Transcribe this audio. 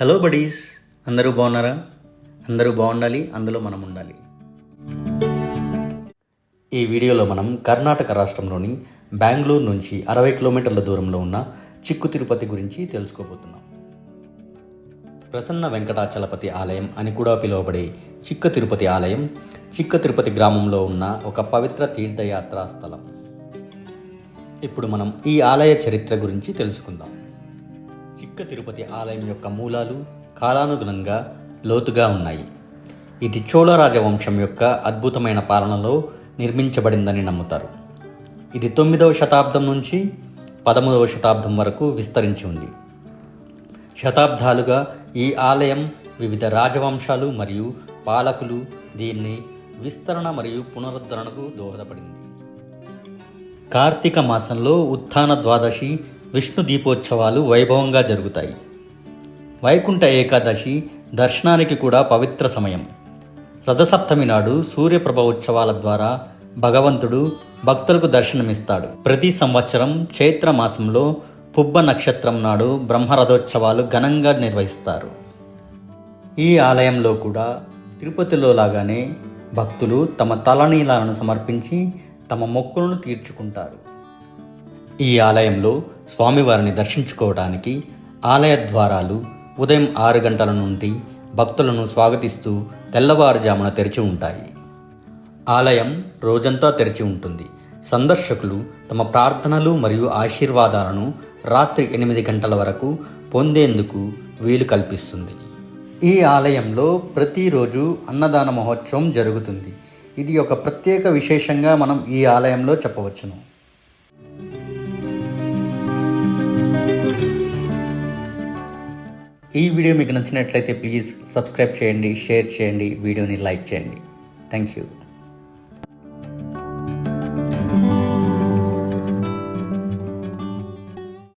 Hello buddies అందరూ బాగున్నారా? అందరూ బాగుండాలి అందులో మనం ఉండాలి. ఈ వీడియోలో మనం కర్ణాటక రాష్ట్రంలోని బెంగళూరు నుంచి అరవై కిలోమీటర్ల దూరంలో ఉన్న చిక్కు తిరుపతి గురించి తెలుసుకోబోతున్నాం. ప్రసన్న వెంకటాచలపతి ఆలయం అని కూడా పిలువబడే చిక్క తిరుపతి ఆలయం చిక్క తిరుపతి గ్రామంలో ఉన్న ఒక పవిత్ర తీర్థయాత్రా స్థలం. ఇప్పుడు మనం ఈ ఆలయ చరిత్ర గురించి తెలుసుకుందాం. చిక్క తిరుపతి ఆలయం యొక్క మూలాలు కాలానుగుణంగా లోతుగా ఉన్నాయి. ఇది చోళ రాజవంశం యొక్క అద్భుతమైన పాలనలో నిర్మించబడిందని నమ్ముతారు. ఇది తొమ్మిదవ శతాబ్దం నుంచి పదమూడవ శతాబ్దం వరకు విస్తరించి ఉంది. శతాబ్దాలుగా ఈ ఆలయం వివిధ రాజవంశాలు మరియు పాలకులు దీన్ని విస్తరణ మరియు పునరుద్ధరణకు దోహదపడింది. కార్తీక మాసంలో ఉత్థాన ద్వాదశి విష్ణు దీపోత్సవాలు వైభవంగా జరుగుతాయి. వైకుంఠ ఏకాదశి దర్శనానికి కూడా పవిత్ర సమయం. రథసప్తమి నాడు సూర్యప్రభ ఉత్సవాల ద్వారా భగవంతుడు భక్తులకు దర్శనమిస్తాడు. ప్రతి సంవత్సరం చైత్ర మాసంలో పుబ్బ నక్షత్రం నాడు బ్రహ్మరథోత్సవాలు ఘనంగా నిర్వహిస్తారు. ఈ ఆలయంలో కూడా తిరుపతిలో లాగానే భక్తులు తమ తలనీలాలను సమర్పించి తమ మొక్కులను తీర్చుకుంటారు. ఈ ఆలయంలో స్వామివారిని దర్శించుకోవడానికి ఆలయ ద్వారాలు ఉదయం ఆరు గంటల నుండి భక్తులను స్వాగతిస్తూ తెల్లవారుజామున తెరిచి ఉంటాయి. ఆలయం రోజంతా తెరిచి ఉంటుంది. సందర్శకులు తమ ప్రార్థనలు మరియు ఆశీర్వాదాలను రాత్రి ఎనిమిది గంటల వరకు పొందేందుకు వీలు కల్పిస్తుంది. ఈ ఆలయంలో ప్రతిరోజు అన్నదాన మహోత్సవం జరుగుతుంది. ఇది ఒక ప్రత్యేక విశేషంగా మనం ఈ ఆలయంలో చెప్పవచ్చును. ఈ వీడియో మీకు నచ్చినట్లయితే ప్లీజ్ సబ్స్క్రైబ్ చేయండి షేర్ చేయండి వీడియోని లైక్ చేయండి. Thank you